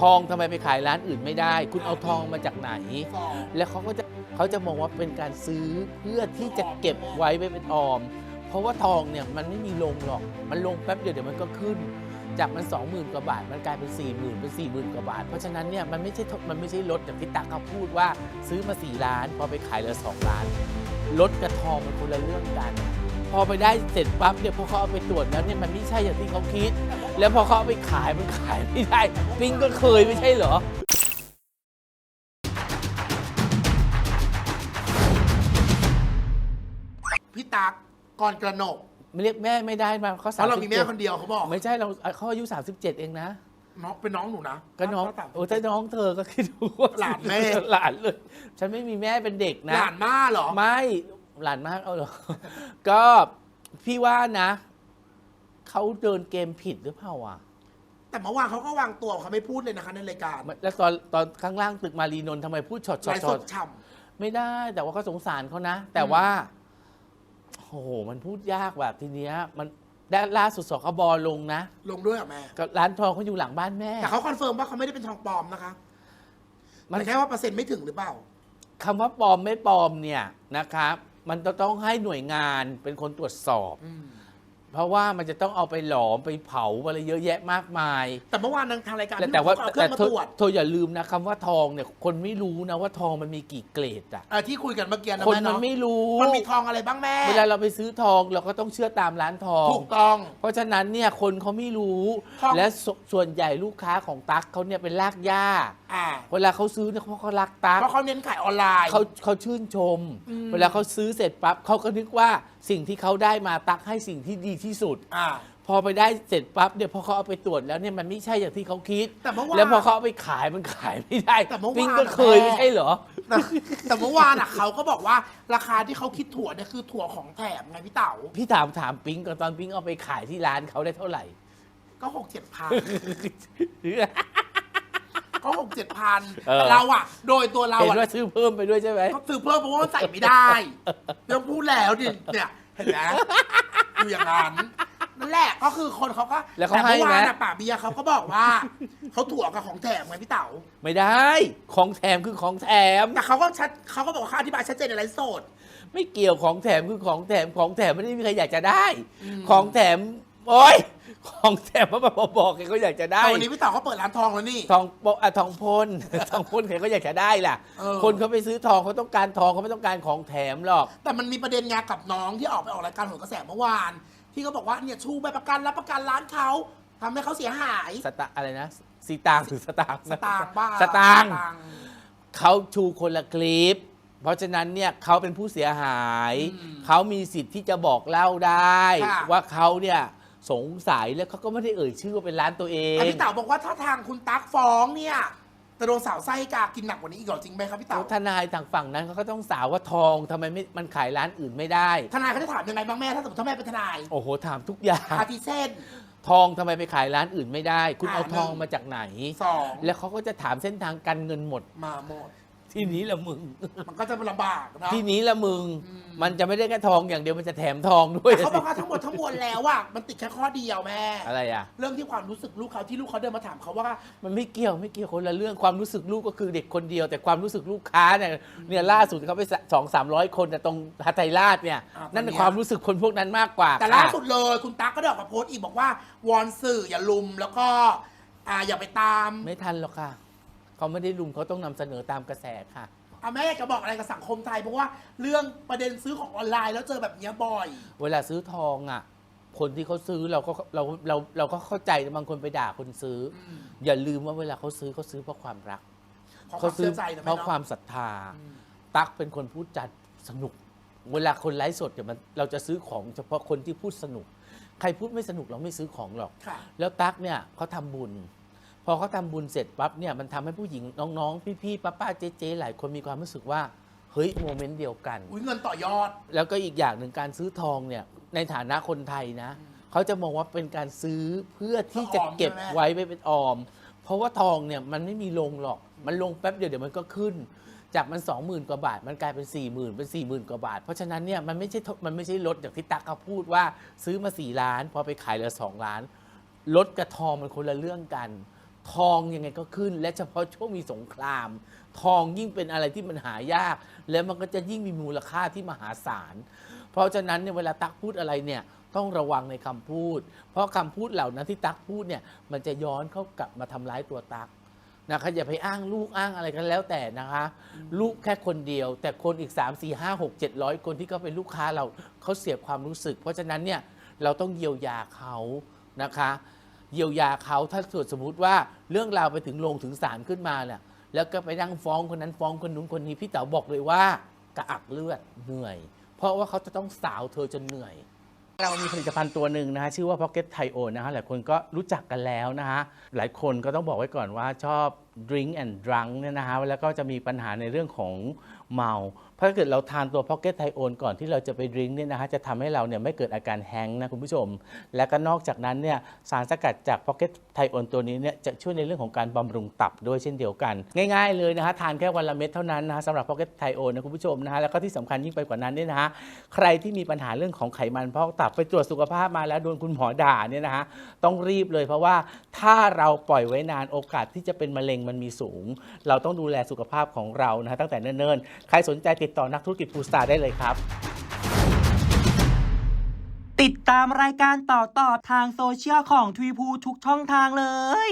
ทองทำไมไปขายร้านอื่นไม่ได้ คุณเอาทองมาจากไหน แล้วเขาก็จะเขาจะมองว่าเป็นการซื้อเพื่อที่จะเก็บไว้ไว้เป็นออม เพราะว่าทองเนี่ยมันไม่มีลงหรอก มันลงแป๊บเดียวเดี๋ยวมันก็ขึ้น จากมัน 20,000กว่าบาท มันกลายเป็น 40,000เป็น40,000กว่าบาท เพราะฉะนั้นเนี่ยมันไม่ใช่ทมันไม่ใช่ลดอย่างที่ตักเขาพูดว่าซื้อมา 4 ล้าน พอไปขายเหลือ2ล้านลดกับทองมันคนละเรื่องกัน อไปได้เสร็จปั๊บเนี่ยพอเขาเอาไปตรวจแล้วเนี่ยมันไม่ใช่อย่างที่เขาคิด แล้วพอเขาเอาไปขายมันขายไม่ได้ปิ้งก็เคยไม่ใช่เหรอ พี่ตักก่อนกระหนกไม่เรียกแม่ไม่ได้มาเขาเพสามราะเรามีแม่สิบคนเดียวเขาบอกไม่ใช่เราเขาอายุ37 เองนะน้องเป็นน้องหนูนะก็น้องถ้าโอ้ถ้าน้องเธอก็คิดดูว่าหลานแม่ หลานเลย ฉันไม่มีแม่เป็นเด็กนะ หลานม่าเหรอ ไม่ หลานมากเอาเหรอ ก็พี่ว่านะ เขาเดินเกมผิดหรือเปล่าอะแต่เมื่อวานเขาก็วางตัวเขาไม่พูดเลยนะคะในรายการแล้วตอนตอนข้างล่างตึกมารีนนท์ทำไมพูดช็อตช็ไลอตฟ์ช็สอตดฉ่ไม่ได้ แต่ว่าก็สงสารเขานะ แต่ว่าโอ้โหมันพูดยากแบบทีเนี้ย มันได้ล่าสุดสคบลงนะำลงด้วยเหรอแม่กับร้านทองเขาอยู่หลังบ้านแม่ แต่เขาคอนเฟิร์มว่าเขาไม่ได้เป็นทองปลอมนะคะมัน แต่แค่ว่าเปอร์เซ็นต์ไม่ถึงหรือเปล่า คำว่าปลอมไม่ปลอมเนี่ยนะครับ มันจะต้องให้หน่วยงานเป็นคนตรวจสอบ อืม เพราะว่ามันจะต้องเอาไปหลอมไปเผาอะไรเยอะแยะมากมาย แต่เมื่อวานทางรายการแต่พี่แต่ว่าเขเอาเครื่แต่องมาเธอตรวจเธออย่าลืมนะคำว่าทองเนี่ยคนไม่รู้นะว่าทองมันมีกี่เกรดอะเอ่อที่คุยกันเมื่อกี้นะคนแม่มันเนาะไม่รู้ มันมีทองอะไรบ้างแม่เวลาเราไปซื้อทองเราก็ต้องเชื่อตามร้านทอง ถูกต้อง เพราะฉะนั้นเนี่ยคนเขาไม่รู้ ทอง และสส่วนใหญ่ลูกค้าของตั๊กเขาเนี่ยเป็นรากหญ้าอ่าเวลาเขาซื้อเนี่ยเพราะเขารักตั๊กเพราะเขาเน้นขายออนไลน์ เขาเขาชื่นชม อืม เวลาเขาซื้อเสร็จปั๊บเขาก็นึกว่า สิ่งที่เขาได้มาตักให้สิ่งที่ดีที่สุด อ่า พอไปได้เสร็จปั๊บเนี่ยพอเขาเอาไปตรวจแล้วเนี่ยมันไม่ใช่อย่างที่เขาคิด แต่เมื่อวานแล้วพอเขาเอาไปขายมันขายไม่ได้แต่เมื่อวาน ปิ้งก็เคยแม่ไม่ใช่เหรอ แต่แต่เมื่อวานอะเขาก็บอกว่าราคาที่เขาคิดถั่วเนี่ยคือถั่วของแถมไงพี่เต๋าพี่ถามถามปิ้งก่อนตอนปิ้งเอาไปขายที่ร้านเขาได้เท่าไหร่ ก็หกเจ็ดพัน ก็หกเจ็ดพันเออแต่เราอะโดยตัวเราเห็นอะว่าซื้อเพิ่มไปด้วยใช่ไหม ก็ซื้อเพิ่มเพราะว่ามันใส่ไม่ได้ไม่ต้องพูดแล้วดิเนี่ยเห็นไหมอยู่อย่างนั้นนั่นแหละก็คือคนเขาก็แล้วเขาต่ให้เมื่อไหมวานอะป่าเบียร์เขาก็บอกว่าเขาถั่วกับของแถมไงพี่เต๋า ไม่ได้ ของแถมคือของแถม แต่เขาก็ชัดเขาก็บอกว่าเขาอธิบายชัดเจนในไลฟ์สด ไม่เกี่ยวของแถมคือของแถมของแถมไม่ได้มีใครอยากจะได้อืมของแถม โอ้ยของแถมมาบอกบอกใครก็อยากจะได้แต่วันนี้พี่เต๋าเขาเปิดร้านทองแล้วนี่ ทองโปะอะทองพ่นทองพ่นใครก็อยากจะได้ล่ะ เออ คนเขาไปซื้อทองเขาต้องการทองเขาไม่ต้องการของแถมหรอก แต่มันมีประเด็นงานกับน้องที่ออกไปออกรายการโหนกระแสเมื่อวาน ที่เขาบอกว่าเนี่ยชูใบประกันรับประกันร้านเขาทำให้เขาเสียหายสตาอะไรนะสีตางค์หรือสตางค์สตางค์บ้าสตางค์สตค์ เขาชูคนละคลิป เพราะฉะนั้นเนี่ยเขาเป็นผู้เสียหาย อืมเขามีสิทธิ์ที่จะบอกเล่าได้ ค่ะว่าเขาเนี่ย สงสัยแล้วเขาก็ไม่ได้เอ่ยชื่อว่าเป็นร้านตัวเองแต่พี่เต๋าบอกว่าถ้าทางคุณตั๊กฟ้องเนี่ยจะโดนสาวไส้กากินหนักกว่านี้อีกเหรอจริงไหมครับพี่แล้เต๋าวทนายทางฝั่งนั้นเขาก็ต้องสาวว่าทองทำไมไม่มันขายร้านอื่นไม่ได้ ทนายเขาจะถามยังไงบ้างแม่ถ้าสมมติถ้าแม่เป็นทนายโอ้โหถามทุกอย่างอาทิเช่นทองทำไมไปขายร้านอื่นไม่ได้ คุณอ่าเอาทองหนึ่งมาจากไหนสองแล้วเขาก็จะถามเส้นทางการเงินหมดมาหมด ที่นี้ละมึง มันก็จะลำบากนะที่นี้ละมึงอืมมันจะไม่ได้แค่ทองอย่างเดียวมันจะแถมทองด้วยแต่เขาบอกว่าทั้งหมดทั้งมวลแล้วอะมันติดแค่ข้อเดียวแม่อะไรอะ เรื่องที่ความรู้สึกลูกเขาที่ลูกเขาเดินมาถามเขาว่า มันไม่เกี่ยวไม่เกี่ยวคนละเรื่องความรู้สึกลูกก็คือเด็กคนเดียว แต่ความรู้สึกลูกค้าเนี่ยเนี่ยล่าสุดเขาไปสองสามร้อยคนแต่ตรงฮัทไทยราชเนี่ยอ่านั่นตรงเนี้ย ความรู้สึกคนพวกนั้นมากกว่าแต่ล่าค่ะสุดเลย คุณตั๊กก็ได้ออกมาโพสต์อีกบอกว่าวอนสื่ออย่าลุมแล้วก็อ่าอย่าไปตาม ไม่ทันหรอกค่ะ เขาไม่ได้ลุมเขาต้องนำเสนอตามกระแสค่ะอะแม่อยากจะบอกอะไรกับสังคมไทยเพราะว่าเรื่องประเด็นซื้อของออนไลน์แล้วเจอแบบเนี้ยบ่อย เวลาซื้อทองอะ คนที่เขาซื้อเราก็เราเราเราก็เข้าใจแต่บางคนไปด่าคนซื้ออม อย่าลืมว่าเวลาเขาซื้อเขาซื้อเพราะความรักขอคเขาวามซื้เชื่ออใจนะเพแม่ราะเนาะความศรัทธา อืมตั๊กเป็นคนพูดจัดสนุก เวลาคนไลฟ์สดเนี่ยมันเราจะซื้อของเฉพาะคนที่พูดสนุก ใครพูดไม่สนุกเราไม่ซื้อของหรอก ค่ะ แล้วตั๊กเนี่ยเขาทำบุญ พอเขาทำบุญเสร็จปั๊บเนี่ยมันทำให้ผู้หญิงน้องๆ พี่ๆป้าๆเจ๊ๆหลายคนมีความรู้สึกว่าเฮ้ยโมเมนต์เดียวกันอุ้ยเงินต่อยอด แล้วก็อีกอย่างหนึ่งการซื้อทองเนี่ยในฐานะคนไทยนะเขาจะมองว่าเป็นการซื้อเพื่อที่จะเก็บออมใช่ไหมไว้ไว้เป็นออม เพราะว่าทองเนี่ยมันไม่มีลงหรอก มันลงแป๊บเดียวเดี๋ยวมันก็ขึ้น จากมัน 20,000 กว่าบาท มันกลายเป็น 40,000 เป็น 40,000 กว่าบาท เพราะฉะนั้นเนี่ยมันไม่ใช่มันไม่ใช่ลดอย่างที่ตั๊กเขาพูดว่าซื้อมา 4 ล้าน พอไปขายเหลือ 2 ล้านลดกับทองมันคนละเรื่องกัน ทองยังไงก็ขึ้น และเฉพาะช่วงมีสงคราม ทองยิ่งเป็นอะไรที่มันหายาก แล้วมันก็จะยิ่งมีมูลค่าที่มหาศาล เพราะฉะนั้นเนี่ยเวลาตักพูดอะไรเนี่ยต้องระวังในคำพูด เพราะคำพูดเหล่านั้นที่ตักพูดเนี่ยมันจะย้อนเข้ากลับมาทำร้ายตัวตักนะคะอย่าไปอ้างลูกอ้างอะไรกันแล้วแต่นะคะ ลูกแค่คนเดียว แต่คนอีก 3 4 5 6 7 0 0 คนที่เขาเป็นลูกค้าเราเขาเสียความรู้สึก เพราะฉะนั้นเนี่ยเราต้องเยียวยาเขานะคะ เยียวยาเขาถ้าสสมมติว่าเรื่องราวไปถึงลงถึงศาลขึ้นมาเนี่ยแล้วก็ไปนั่งฟ้องคนนั้นฟ้องคนนู้นคนนี้พี่เต๋าบอกเลยว่ากระอักเลือดเหนื่อย เพราะว่าเขาจะต้องสาวเธอจนเหนื่อย เรามีผลิตภัณฑ์ตัวหนึ่งนะฮะชื่อว่า Pocket Thai o นะฮะหลายคนก็รู้จักกันแล้วนะฮะหลายคนก็ต้องบอกไว้ก่อนว่าชอบ drink and drunk เนี่ยนะฮะแล้วก็จะมีปัญหาในเรื่องของเมาเพราะถ้าเกิดเราทานตัว Pocket Thai o ก่อนที่เราจะไปดื่มเนี่ยนะฮะจะทำให้เราเนี่ยไม่เกิดอาการแฮงนะคุณผู้ชม และก็นอกจากนั้นเนี่ยสารสกัดจาก Pocket Thai o ตัวนี้เนี่ยจะช่วยในเรื่องของการบำรุงตับด้วยเช่นเดียวกัน ง่ายๆเลยนะฮะทานแค่วันละเม็ดเท่านั้นนะฮะสำหรับ Pocket Thai o นะคุณผู้ชมนะฮะแล้วก็ที่สำคัญยิ่งไปกว่านั้นเนี่ยนะฮะใครที่มีปัญหาเรื่องของไขมันพอกตับไปตรวจสุขภาพมาแล้วโดนคุณหมอด่าเนี่ยนะฮะต้องรีบเลยเพราะว่าถ้าเราปล่อยไว้นานโอกาสที่จะเป็นมะเร็งมันมีสูง เราต้องดูแลสุขภาพของเรานะฮะตั้งแต่เนิ่นๆ ใครสนใจติดต่อนักธุรกิจฟูสตาร์ได้เลยครับ ติดตามรายการต่อต่อทางโซเชียลของทวีพูทุกช่องทางเลย